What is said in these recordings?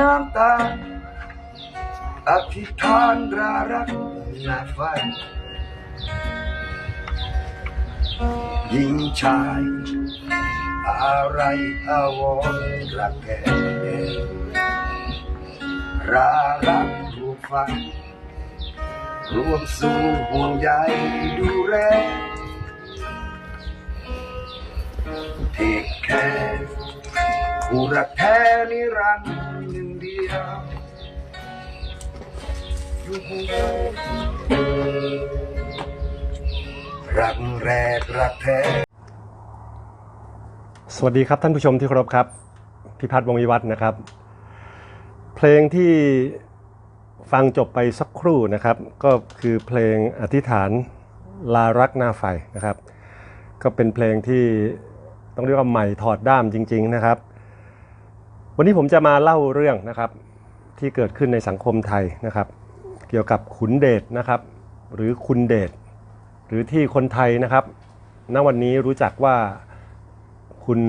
น้ำตา อธิษฐานรารักนาไฟหญิงชาย อะไรอาวรรักแก่รารักรูปฟังรวมสู่ห่วงใยดูแลเทคแคร์ผู้รักแท้นิรันดร์ รักแรกรักแท้ สวัสดีครับท่านผู้ชมที่เคารพครับ พิพัฒน์วงวิวัฒน์นะครับ เพลงที่ฟังจบไปสักครู่นะครับ ก็คือเพลงอธิษฐานลารักหน้าไฟนะครับ ก็เป็นเพลงที่ต้องเรียกว่าใหม่ถอดด้ามจริง ๆนะครับ วันนี้ผมจะมาเล่าเรื่องนะครับที่เกิดขึ้นในสังคมไทยนะครับ เกี่ยวกับขุนเดชนะครับ หรือคุณเดชหรือที่คนไทยนะครับณวันนี้รู้จักว่าคุณ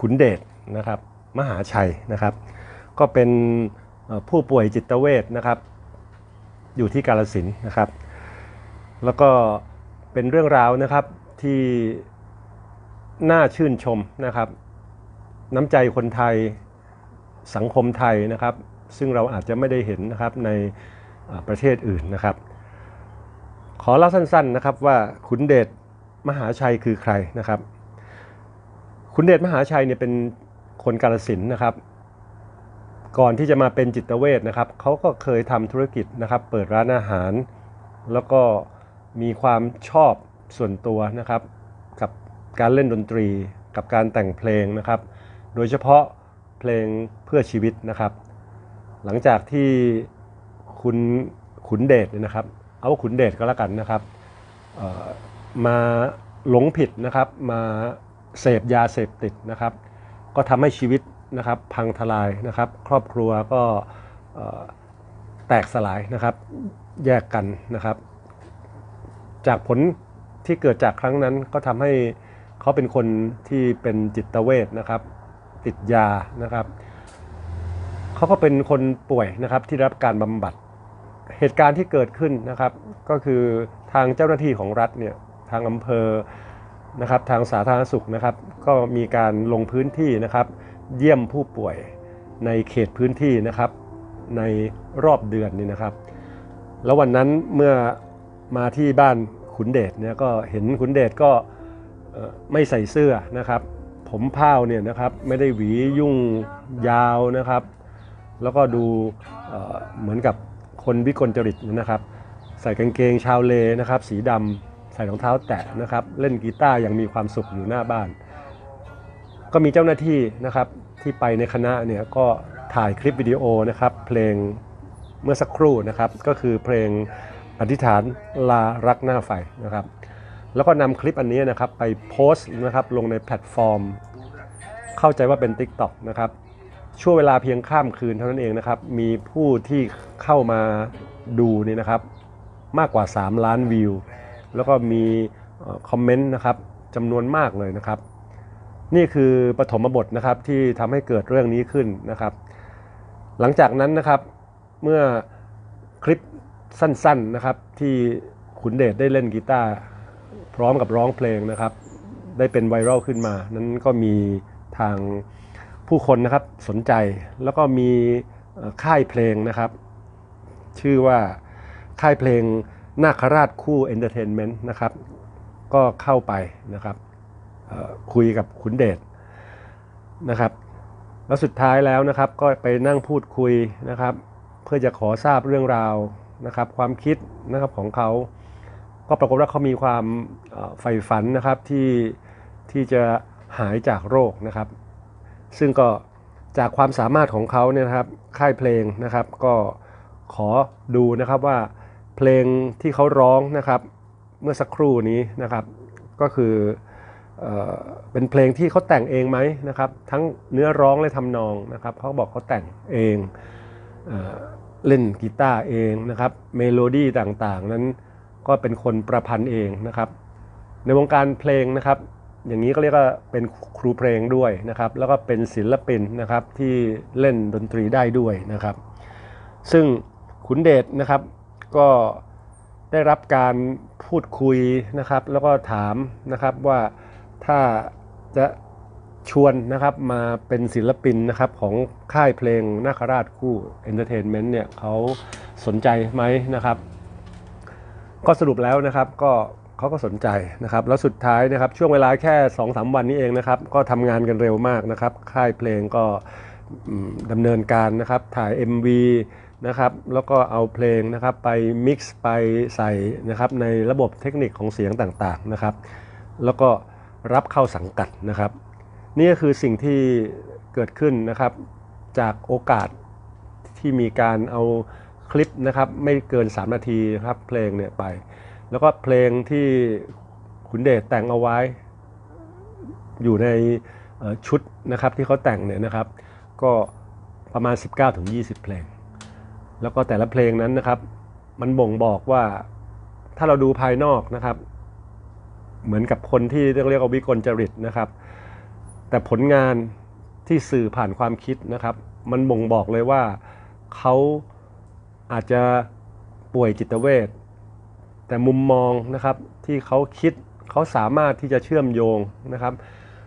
ขุนเดชนะครับ มหาชัยนะครับ ก็เป็นผู้ป่วยจิตเวชนะครับ อยู่ที่กาลสินนะครับ แล้วก็เป็นเรื่องราวนะครับที่น่าชื่นชมนะครับ น้ำใจคนไทย สังคมไทยนะครับ ซึ่งเราอาจจะไม่ได้เห็นนะครับในประเทศอื่นนะครับ ขอเล่าสั้นๆนะครับว่าขุนเดชมหาชัยคือใครนะครับคุณเดชมหาชัยเนี่ยเป็นคนกาลสินนะครับ ก่อนที่จะมาเป็นจิตเวชนะครับเขาก็เคยทำธุรกิจนะครับ เปิดร้านอาหาร แล้วก็มีความชอบส่วนตัวนะครับ กับการเล่นดนตรี กับการแต่งเพลงนะครับ โดยเฉพาะ เพลงเพื่อชีวิตนะครับ หลังจากที่คุณขุนเดชเนี่ยนะครับ เอาว่าขุนเดชก็แล้วกันนะครับมาหลงผิดนะครับ มาเสพยาเสพติดนะครับ ก็ทำให้ชีวิตนะครับพังทลายนะครับ ครอบครัวก็แตกสลายนะครับ แยกกันนะครับ จากผลที่เกิดจากครั้งนั้นก็ทำให้เขาเป็นคนที่เป็นจิตเวชนะครับ ติดยานะครับเขาก็เป็นคนป่วยนะครับที่รับการบำบัดเหตุการณ์ที่เกิดขึ้นนะครับ ก็คือทางเจ้าหน้าที่ของรัฐเนี่ยทางอำเภอนะครับทางสาธารณสุขนะครับ ก็มีการลงพื้นที่นะครับ เยี่ยมผู้ป่วยในเขตพื้นที่นะครับ ในรอบเดือนนี้นะครับ แล้ววันนั้นเมื่อมาที่บ้านขุนเดชเนี่ยก็เห็นขุนเดชก็ไม่ใส่เสื้อนะครับ ผมเผ้าเนี่ยนะครับไม่ได้หวียุ่งยาวนะครับ แล้วก็ดูเหมือนกับคนวิกลจริตนะครับ ใส่กางเกงชาวเลนะครับ สีดำใส่รองเท้าแตะนะครับ เล่นกีตาร์อย่างมีความสุขอยู่หน้าบ้าน ก็มีเจ้าหน้าที่นะครับที่ไปในคณะเนี่ยก็ถ่ายคลิปวิดีโอนะครับเพลงเมื่อสักครู่นะครับ ก็คือเพลงอธิษฐานลารักหน้าไฟนะครับ แล้วก็นำคลิปอันนี้นะครับไปโพสต์นะครับลงในแพลตฟอร์ม เข้าใจว่าเป็น TikTok นะครับช่วงเวลาเพียงข้ามคืนเท่านั้นเองนะครับ มีผู้ที่เข้ามาดูนี่นะครับ มากกว่า 3 ล้านวิว แล้วก็มีคอมเมนต์นะครับจำนวนมากเลยนะครับ นี่คือปฐมบทนะครับที่ทำให้เกิดเรื่องนี้ขึ้นนะครับ หลังจากนั้นนะครับเมื่อคลิปสั้นๆนะครับที่ขุนเดชได้เล่นกีตาร์ พร้อมกับร้องเพลงนะครับ ได้เป็นไวรัลขึ้นมา นั้นก็มีทางผู้คนนะครับสนใจแล้วก็มีค่ายเพลงนะครับ ชื่อว่าค่ายเพลงนาคราชคู่เอนเตอร์เทนเมนต์นะครับ ก็เข้าไปนะครับคุยกับขุนเดชนะครับ แล้วสุดท้ายแล้วนะครับก็ไปนั่งพูดคุยนะครับ เพื่อจะขอทราบเรื่องราวนะครับ ความคิดนะครับของเขา ก็ปรากฏว่าเขามีความใฝ่ฝันนะครับที่ที่จะหายจากโรคนะครับ ซึ่งก็จากความสามารถของเขาเนี่ยนะครับค่ายเพลงนะครับ ก็ขอดูนะครับว่าเพลงที่เขาร้องนะครับ เมื่อสักครู่นี้นะครับ ก็คือเออเป็นเพลงที่เขาแต่งเองไหมนะครับ ทั้งเนื้อร้องและทำนองนะครับเขาบอกเขาแต่งเองเออเล่นกีตาร์เองนะครับเมโลดี้ต่างๆ นั้น ก็เป็นคนประพันธ์เองนะครับ ในวงการเพลงนะครับ อย่างนี้ก็เรียกว่าเป็นครูเพลงด้วยนะครับ แล้วก็เป็นศิลปินนะครับที่เล่นดนตรีได้ด้วยนะครับ ซึ่งขุนเดชนะครับก็ได้รับการพูดคุยนะครับ แล้วก็ถามนะครับว่าถ้าจะชวนนะครับมาเป็นศิลปินนะครับของค่ายเพลงนาคราชคู่เอนเตอร์เทนเมนต์เนี่ยเขาสนใจไหมนะครับ ก็สรุปแล้วนะครับก็เขาก็สนใจนะครับแล้วสุดท้ายนะครับช่วงเวลาแค่2อสวันนี้เองนะครับก็ทำงานกันเร็วมากนะครับค่ายเพลงก็ดำเนินการนะครับถ่าย MV นะครับแล้วก็เอาเพลงนะครับไปมิกซ์ไปใส่นะครับในระบบเทคนิคของเสียงต่างๆนะครับแล้วก็รับเข้าสังกัดนะครับ นี่ก็คือสิ่งที่เกิดขึ้นนะครับจากโอกาสที่มีการเอา คลิปนะครับไม่เกิน 3 นาทีนะครับเพลงเนี่ยไป แล้วก็เพลงที่ขุนเดชแต่งเอาไว้ อยู่ในชุดนะครับที่เขาแต่งเนี่ยนะครับ ก็ประมาณ 19-20 เพลง แล้วก็แต่ละเพลงนั้นนะครับ มันบ่งบอกว่าถ้าเราดูภายนอกนะครับ เหมือนกับคนที่เรียกว่าวิกลจริตนะครับ แต่ผลงานที่สื่อผ่านความคิดนะครับ มันบ่งบอกเลยว่าเขา อาจจะป่วยจิตเวชแต่มุมมองนะครับที่เขาคิดเขาสามารถที่จะเชื่อมโยงนะครับ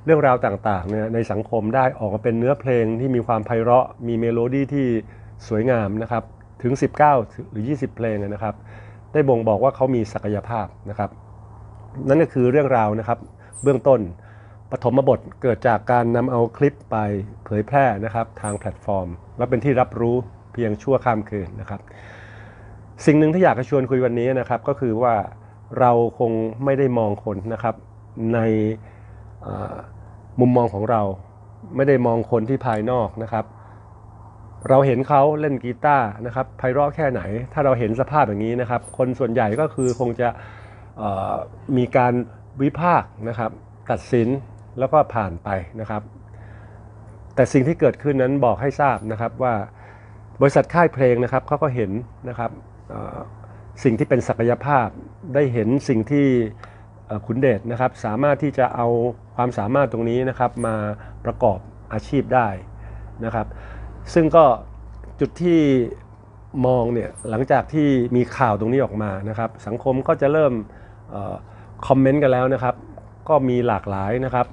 เรื่องราวต่างๆเนี่ยในสังคมได้ออกมาเป็นเนื้อเพลงที่มีความไพเราะ มีเมโลดี้ที่สวยงามนะครับถึง 19 หรือ 20 เพลงนะครับ ได้บ่งบอกว่าเขามีศักยภาพนะครับ นั่นก็คือเรื่องราวนะครับ เบื้องต้นปฐมบทเกิดจากการนำเอาคลิปไปเผยแพร่นะครับ ทางแพลตฟอร์ม และเป็นที่รับรู้ เพียงชั่วข้ามคืนนะครับ สิ่งหนึ่งที่อยากจะชวนคุยวันนี้นะครับ ก็คือว่าเราคงไม่ได้มองคนนะครับในมุมมองของเราไม่ได้มองคนที่ภายนอกนะครับ เราเห็นเขาเล่นกีตาร์นะครับไพเราะแค่ไหน ถ้าเราเห็นสภาพอย่างนี้นะครับ คนส่วนใหญ่ก็คือคงจะมีการวิพากษ์นะครับ ตัดสินแล้วก็ผ่านไปนะครับ แต่สิ่งที่เกิดขึ้นนั้นบอกให้ทราบนะครับว่า บริษัทค่ายเพลงนะครับเขาก็เห็นนะครับสิ่งที่เป็นศักยภาพได้เห็นสิ่งที่ขุนเดชนะครับสามารถที่จะเอาความสามารถตรงนี้นะครับมาประกอบอาชีพได้นะครับซึ่งก็จุดที่มองเนี่ยหลังจากที่มีข่าวตรงนี้ออกมานะครับ สังคมก็จะเริ่มออคอมเมนต์กันแล้วนะครับ ก็มีหลากหลายนะครับ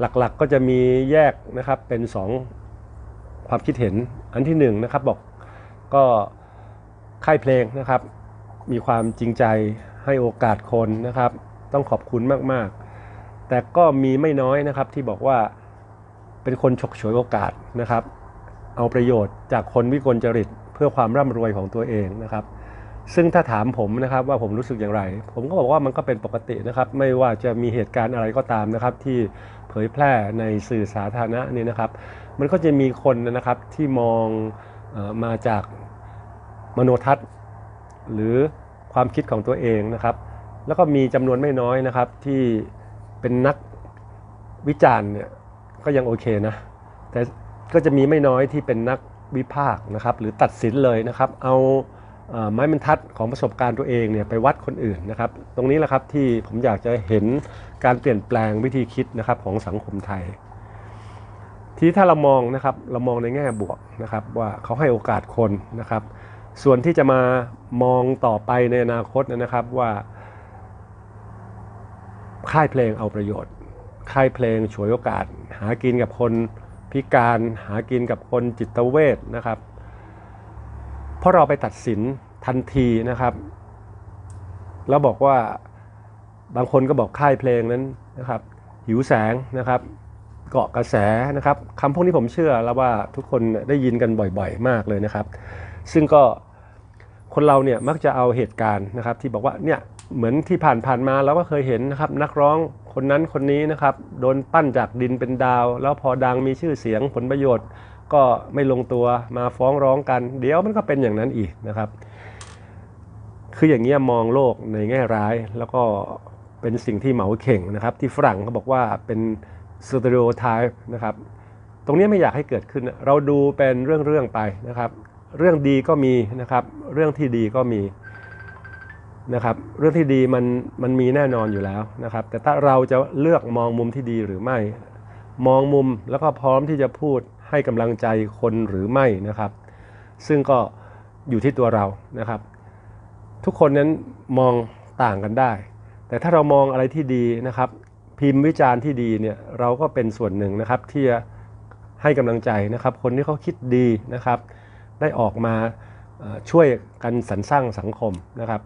หลักๆก็จะมีแยกนะครับเป็น 2 ความคิดเห็น อันที่1นงนะครับบอกก็ค่ายเพลงนะครับ มีความจริงใจให้โอกาสคนนะครับ ต้องขอบคุณมากๆ แต่ก็มีไม่น้อยนะครับที่บอกว่าเป็นคนฉกฉวยโอกาสนะครับ เอาประโยชน์จากคนวิกลจริตเพื่อความร่ำรวยของตัวเองนะครับ ซึ่งถ้าถามผมนะครับว่าผมรู้สึกอย่างไร ผมก็บอกว่ามันก็เป็นปกตินะครับ ไม่ว่าจะมีเหตุการณ์อะไรก็ตามนะครับ ที่เผยแพร่ในสื่อสาธารณะนี่นะครับ มันก็จะมีคนนะครับที่มองออมาจากมโนทัศน์หรือความคิดของตัวเองนะครับ แล้วก็มีจำนวนไม่น้อยนะครับที่เป็นนักวิจารณ์เนี่ยก็ยังโอเคนะ แต่ก็จะมีไม่น้อยที่เป็นนักวิพากษ์นะครับ หรือตัดสินเลยนะครับ เอาไม้บรรทัดของประสบการณ์ตัวเองเนี่ยไปวัดคนอื่นนะครับ ตรงนี้แหละครับที่ผมอยากจะเห็นการเปลี่ยนแปลงวิธีคิดนะครับของสังคมไทย ทีถ้าเรามองนะครับเรามองในแง่บวกนะครับว่าเขาให้โอกาสคนนะครับ ส่วนที่จะมามองต่อไปในอนาคตนะครับว่า ค่ายเพลงเอาประโยชน์ ค่ายเพลงฉวยโอกาส หากินกับคนพิการหากินกับคนจิตเวชนะครับ เพราะเราไปตัดสินทันทีนะครับ แล้วบอกว่าบางคนก็บอกค่ายเพลงนั้นนะครับ หิวแสงนะครับ เกาะกระแสนะครับคำพวกนี้ผมเชื่อแล้วว่าทุกคนได้ยินกันบ่อยๆ มากเลยนะครับ ซึ่งก็คนเราเนี่ยมักจะเอาเหตุการณ์นะครับ ที่บอกว่าเนี่ยเหมือนที่ผ่านๆมาเราก็เคยเห็นนะครับ นักร้องคนนั้นคนนี้นะครับ โดนปั้นจากดินเป็นดาว แล้วพอดังมีชื่อเสียงผลประโยชน์ ก็ไม่ลงตัวมาฟ้องร้องกัน เดี๋ยวมันก็เป็นอย่างนั้นอีกนะครับ คืออย่างเงี้ยมองโลกในแง่ร้ายแล้วก็เป็นสิ่งที่เหมาเข่งนะครับ ที่ฝรั่งเขาบอกว่าเป็น สเตอริโอไทป์นะครับ ตรงนี้ไม่อยากให้เกิดขึ้น เราดูเป็นเรื่องๆไปนะครับ เรื่องดีก็มีนะครับ เรื่องที่ดีก็มีนะครับ เรื่องที่ดีมันมันมีแน่นอนอยู่แล้วนะครับ แต่ถ้าเราจะเลือกมองมุมที่ดีหรือไม่ มองมุมแล้วก็พร้อมที่จะพูดให้กำลังใจคนหรือไม่นะครับ ซึ่งก็อยู่ที่ตัวเรานะครับ ทุกคนนั้นมองต่างกันได้ แต่ถ้าเรามองอะไรที่ดีนะครับ พิมพ์วิจารณ์ที่ดีเนี่ยเราก็เป็นส่วนหนึ่งนะครับที่จะให้กำลังใจนะครับ คนที่เขาคิดดีนะครับ ได้ออกมาช่วยกันสรรสร้างสังคมนะครับ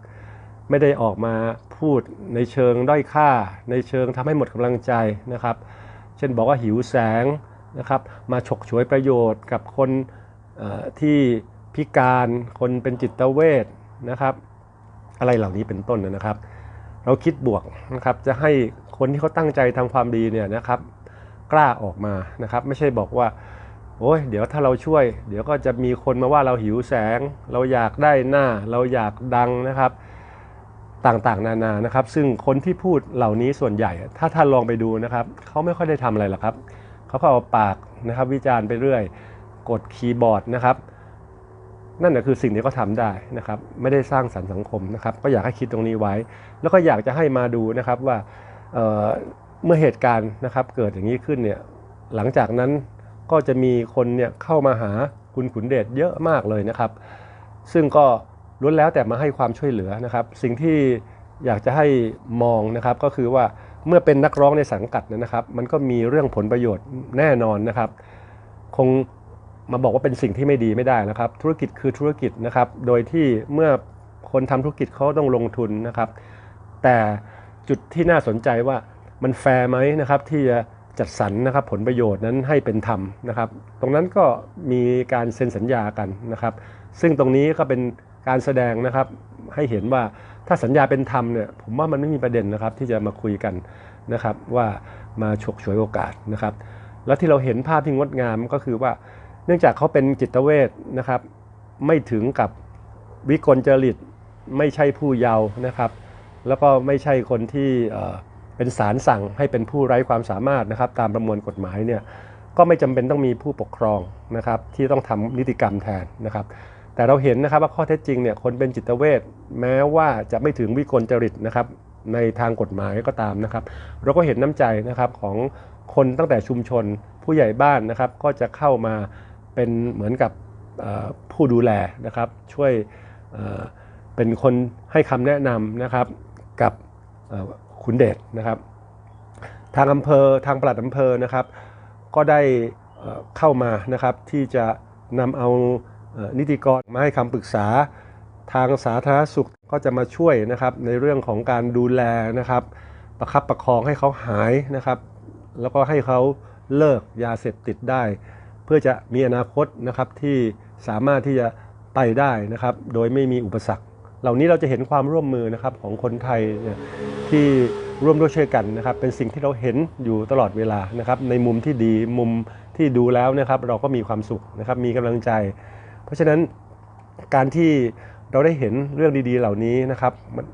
ไม่ได้ออกมาพูดในเชิงด้อยค่า ในเชิงทำให้หมดกำลังใจนะครับ เช่นบอกว่าหิวแสงนะครับ มาฉกฉวยประโยชน์กับคนที่พิการคนเป็นจิตเวชนะครับ อะไรเหล่านี้เป็นต้นนะครับ เราคิดบวกนะครับจะให้ คนที่เขาตั้งใจทำความดีเนี่ยนะครับ กล้าออกมานะครับ ไม่ใช่บอกว่าโอ้ยเดี๋ยวถ้าเราช่วย เดี๋ยวก็จะมีคนมาว่าเราหิวแสง เราอยากได้หน้า เราอยากดังนะครับ ต่างๆ นานานะครับ ซึ่งคนที่พูดเหล่านี้ส่วนใหญ่ ถ้าท่านลองไปดูนะครับเขาไม่ค่อยได้ทำอะไรหรอกครับเขาก็เอาปากนะครับ วิจารณ์ไปเรื่อย กดคีย์บอร์ดนะครับ นั่นแหะคือสิ่งที่เขาทำได้นะครับ ไม่ได้สร้างสรรค์สังคมนะครับ ก็อยากให้คิดตรงนี้ไว้ แล้วก็อยากจะให้มาดูนะครับว่า เมื่อเหตุการณ์นะครับเกิดอย่างนี้ขึ้นเนี่ยหลังจากนั้นก็จะมีคนเนี่ยเข้ามาหาคุณขุนเดชเยอะมากเลยนะครับ ซึ่งก็ล้วนแล้วแต่มาให้ความช่วยเหลือนะครับ สิ่งที่อยากจะให้มองนะครับก็คือว่าเมื่อเป็นนักร้องในสังกัดนยนะครับ มันก็มีเรื่องผลประโยชน์แน่นอนนะครับ คงมาบอกว่าเป็นสิ่งที่ไม่ดีไม่ได้นะครับ ธุรกิจคือธุรกิจนะครับ โดยที่เมื่อคนทำธุรกิจเขาต้องลงทุนนะครับ แต่ จุดที่น่าสนใจว่ามันแฟร์ไหมนะครับที่จะจัดสรรนะครับผลประโยชน์นั้นให้เป็นธรรมนะครับ ตรงนั้นก็มีการเซ็นสัญญากันนะครับ ซึ่งตรงนี้ก็เป็นการแสดงนะครับให้เห็นว่าถ้าสัญญาเป็นธรรมเนี่ยผมว่ามันไม่มีประเด็นนะครับที่จะมาคุยกันนะครับว่ามาฉกฉวยโอกาสนะครับ แล้วที่เราเห็นภาพที่งดงามก็คือว่า เนื่องจากเขาเป็นจิตเวชนะครับ ไม่ถึงกับวิกลจริตไม่ใช่ผู้เยาว์นะครับ แล้วก็ไม่ใช่คนที่เป็นสารสั่งให้เป็นผู้ไร้ความสามารถนะครับ ตามประมวลกฎหมายเนี่ยก็ไม่จำเป็นต้องมีผู้ปกครองนะครับ ที่ต้องทำนิติกรรมแทนนะครับ แต่เราเห็นนะครับว่าข้อเท็จจริงเนี่ยคนเป็นจิตเวชแม้ว่าจะไม่ถึงวิกลจริตนะครับ ในทางกฎหมายก็ตามนะครับ เราก็เห็นน้ำใจนะครับของคนตั้งแต่ชุมชนผู้ใหญ่บ้านนะครับ ก็จะเข้ามาเป็นเหมือนกับผู้ดูแลนะครับ ช่วยเอ่อเป็นคนให้คำแนะนำนะครับ กับขุนเดชนะครับ ทางอำเภอทางปลัดอำเภอนะครับ ก็ได้เข้ามานะครับที่จะนำเอานิติกรมาให้คำปรึกษาทางสาธารณสุขก็จะมาช่วยนะครับในเรื่องของการดูแลนะครับ ประคับประคองให้เขาหายนะครับ แล้วก็ให้เขาเลิกยาเสพติดได้ เพื่อจะมีอนาคตนะครับที่สามารถที่จะไปได้นะครับ โดยไม่มีอุปสรรค เหล่านี้เราจะเห็นความร่วมมือนะครับของคนไทยที่ร่วมด้วยช่วยกันนะครับ เป็นสิ่งที่เราเห็นอยู่ตลอดเวลานะครับ ในมุมที่ดีมุมที่ดูแล้วนะครับ เราก็มีความสุขนะครับ มีกำลังใจ เพราะฉะนั้นการที่เราได้เห็นเรื่องดีๆ เหล่านี้นะครับ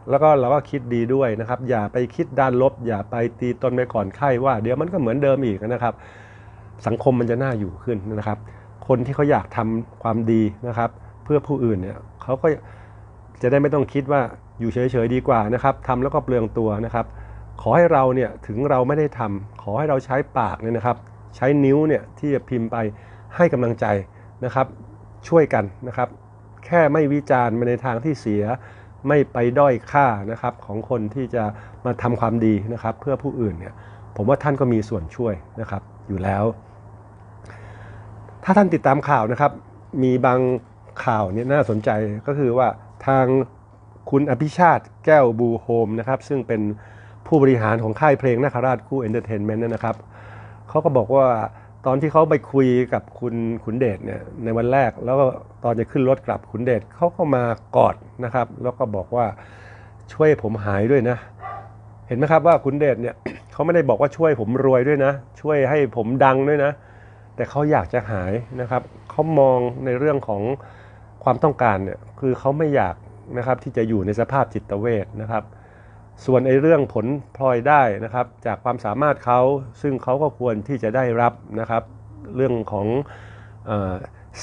แล้วก็เราก็คิดดีด้วยนะครับ อย่าไปคิดด้านลบ อย่าไปตีตนไปก่อนไข้ว่า เดี๋ยวมันก็เหมือนเดิมอีกนะครับ สังคมมันจะน่าอยู่ขึ้นนะครับ คนที่เขาอยากทำความดีนะครับ เพื่อผู้อื่นเนี่ยเขาก็ จะได้ไม่ต้องคิดว่าอยู่เฉยๆดีกว่านะครับทำแล้วก็เปลืองตัวนะครับ ขอให้เราเนี่ยถึงเราไม่ได้ทำขอให้เราใช้ปากเนี่ยนะครับ ใช้นิ้วเนี่ยที่จะพิมพ์ไปให้กำลังใจนะครับ ช่วยกันนะครับ แค่ไม่วิจารณ์ไปในทางที่เสีย ไม่ไปด้อยค่านะครับของคนที่จะมาทำความดีนะครับ เพื่อผู้อื่นเนี่ยผมว่าท่านก็มีส่วนช่วยนะครับอยู่แล้ว ถ้าท่านติดตามข่าวนะครับ มีบางข่าวเนี่ยน่าสนใจก็คือว่า ทางคุณอภิชาติแก้วบูโฮมนะครับซึ่งเป็นผู้บริหารของค่ายเพลงนาคราชคู่เอนเตอร์เทนเมนต์นะครับเขาก็บอกว่าตอนที่เขาไปคุยกับคุณขุนเดชเนี่ยในวันแรกแล้วก็ตอนจะขึ้นรถกลับขุนเดชเขาก็มากอดนะครับ แล้วก็บอกว่าช่วยผมหายด้วยนะ เห็นไหมครับว่าขุนเดชเนี่ยเขาไม่ได้บอกว่าช่วยผมรวยด้วยนะ ช่วยให้ผมดังด้วยนะ แต่เขาอยากจะหายนะครับเขามองในเรื่องของ ความต้องการเนี่ยคือเขาไม่อยากนะครับที่จะอยู่ในสภาพจิตเวชนะครับ ส่วนไอ้เรื่องผลพลอยได้นะครับ จากความสามารถเขาซึ่งเขาก็ควรที่จะได้รับนะครับ เรื่องของอ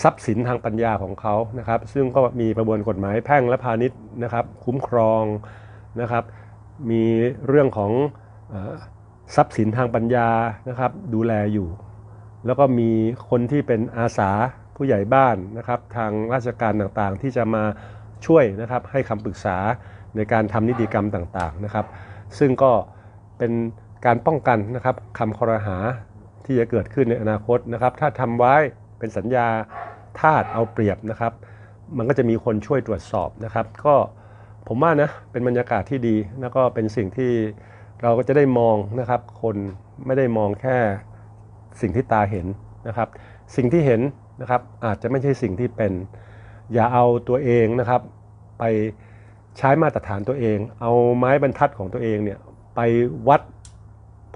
ทรัพย์สินทางปัญญาของเขานะครับ ซึ่งก็มีประมวลกฎหมายแพ่งและพาณิชย์นะครับ คุ้มครองนะครับ มีเรื่องของทรัพย์สินทางปัญญานะครับ ดูแลอยู่ แล้วก็มีคนที่เป็นอาสา ผู้ใหญ่บ้านนะครับทางราชการต่างๆ ที่จะมาช่วยนะครับให้คำปรึกษาในการทำนิติกรรมต่างๆนะครับ ซึ่งก็เป็นการป้องกันนะครับคำคอรหาที่จะเกิดขึ้นในอนาคตนะครับ ถ้าทำไว้เป็นสัญญาทาสเอาเปรียบนะครับ มันก็จะมีคนช่วยตรวจสอบนะครับ ก็ผมว่านะเป็นบรรยากาศที่ดีแล้วก็เป็นสิ่งที่เราก็จะได้มองนะครับ คนไม่ได้มองแค่สิ่งที่ตาเห็นนะครับ สิ่งที่เห็น นะครับ อาจจะไม่ใช่สิ่งที่เป็น อย่าเอาตัวเองนะครับ ไปใช้มาตรฐานตัวเอง เอาไม้บรรทัดของตัวเองเนี่ยไปวัด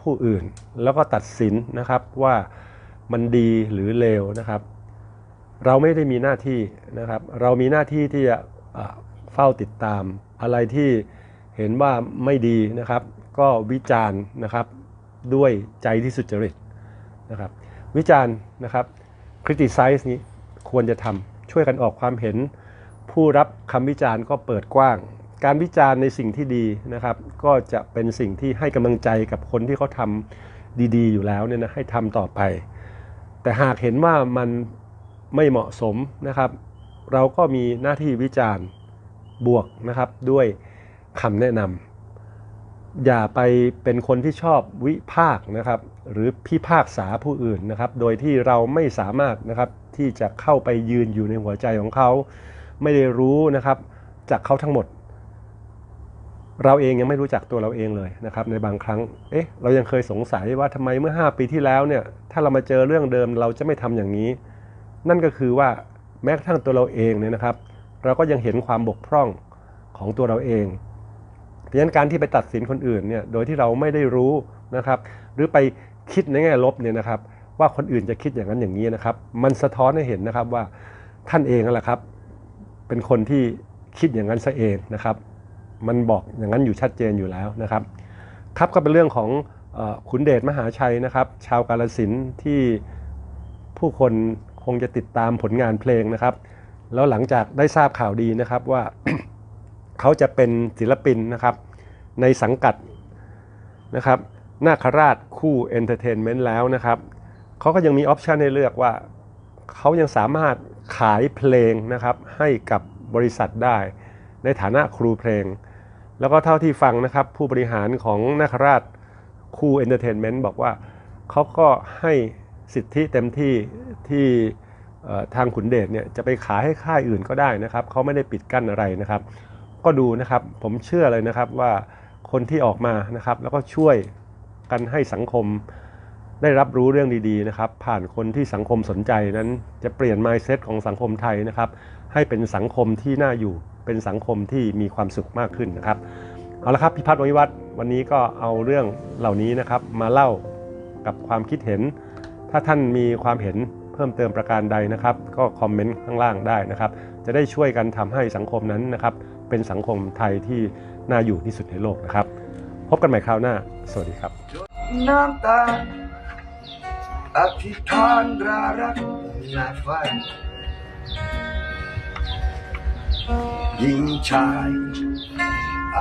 ผู้อื่น แล้วก็ตัดสินนะครับว่ามันดีหรือเลวนะครับ เราไม่ได้มีหน้าที่นะครับ เรามีหน้าที่ที่จะเฝ้าติดตาม อะไรที่เห็นว่าไม่ดีนะครับ ก็วิจารณ์นะครับด้วยใจที่สุจริตนะครับ วิจารณ์นะครับ criticize นี้ควรจะทำช่วยกันออกความเห็น ผู้รับคำวิจารณ์ก็เปิดกว้าง การวิจารณ์ในสิ่งที่ดีนะครับ ก็จะเป็นสิ่งที่ให้กำลังใจกับคนที่เขาทำดีๆ อยู่แล้วเนี่ยนะให้ทำต่อไป แต่หากเห็นว่ามันไม่เหมาะสมนะครับ เราก็มีหน้าที่วิจารณ์บวกนะครับด้วยคำแนะนำอย่าไปเป็นคนที่ชอบวิพากนะครับ หรือพิพากษาผู้อื่นนะครับ โดยที่เราไม่สามารถนะครับที่จะเข้าไปยืนอยู่ในหัวใจของเขา ไม่ได้รู้นะครับจากเขาทั้งหมด เราเองยังไม่รู้จักตัวเราเองเลยนะครับ ในบางครั้ง เอ๊ะ เรายังเคยสงสัยว่าทำไมเมื่อ 5 ปีที่แล้วเนี่ย ถ้าเรามาเจอเรื่องเดิมเราจะไม่ทำอย่างนี้ นั่นก็คือว่าแม้กระทั่งตัวเราเองเนี่ยนะครับ เราก็ยังเห็นความบกพร่องของตัวเราเองเพราะฉะนั้นการที่ไปตัดสินคนอื่นเนี่ย โดยที่เราไม่ได้รู้นะครับ หรือไป คิดในแง่ลบเนี่ยนะครับ ว่าคนอื่นจะคิดอย่างนั้นอย่างนี้นะครับ มันสะท้อนให้เห็นนะครับว่าท่านเองนั่นแหละครับ เป็นคนที่คิดอย่างนั้นซะเองนะครับ มันบอกอย่างนั้นอยู่ชัดเจนอยู่แล้วนะครับ ครับก็เป็นเรื่องของขุนเดชมหาชัยนะครับ ชาวกาลสินที่ผู้คนคงจะติดตามผลงานเพลงนะครับ แล้วหลังจากได้ทราบข่าวดีนะครับว่าเขาจะเป็นศิลปินนะครับในสังกัดนะครับ นาคราชคู่เอนเตอร์เทนเมนต์แล้วนะครับเขาก็ยังมีออปชันให้เลือกว่าเขายังสามารถขายเพลงนะครับให้กับบริษัทได้ ในฐานะครูเพลง แล้วก็เท่าที่ฟังนะครับ ผู้บริหารของนาคราชคู่เอนเตอร์เทนเมนต์บอกว่าเขาก็ให้สิทธิเต็มที่ที่ทางขุนเดชเนี่ยจะไปขายให้ค่ายอื่นก็ได้นะครับเขาไม่ได้ปิดกั้นอะไรนะครับ ก็ดูนะครับผมเชื่อเลยนะครับว่าคนที่ออกมานะครับแล้วก็ช่วย กันให้สังคมได้รับรู้เรื่องดีๆนะครับ ผ่านคนที่สังคมสนใจนั้นจะเปลี่ยน mindset ของสังคมไทยนะครับ ให้เป็นสังคมที่น่าอยู่ เป็นสังคมที่มีความสุขมากขึ้นนะครับ เอาละครับพิพัฒน์วิวัฒน์วันนี้ก็เอาเรื่องเหล่านี้นะครับ มาเล่ากับความคิดเห็น ถ้าท่านมีความเห็นเพิ่มเติมประการใดนะครับ ก็คอมเมนต์ข้างล่างได้นะครับ จะได้ช่วยกันทำให้สังคมนั้นนะครับ เป็นสังคมไทยที่น่าอยู่ที่สุดในโลกนะครับ พบกันใหม่คราวหน้า สวัสดีครับ น้ำตาอธิษฐานรารักนาไฟหญิงชาย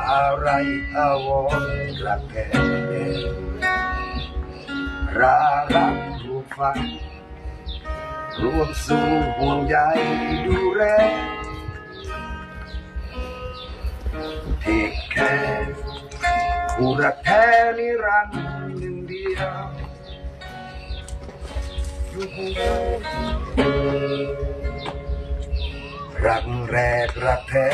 อะไรอาวรณ์รักแกรารักรูปไฟรวมสู่ห่วงใยดูแลเทคแคร์ ผู้รักแท้นิรันดร์หนึ่งเดียวอยู่คู่กันรักแรกรักแท้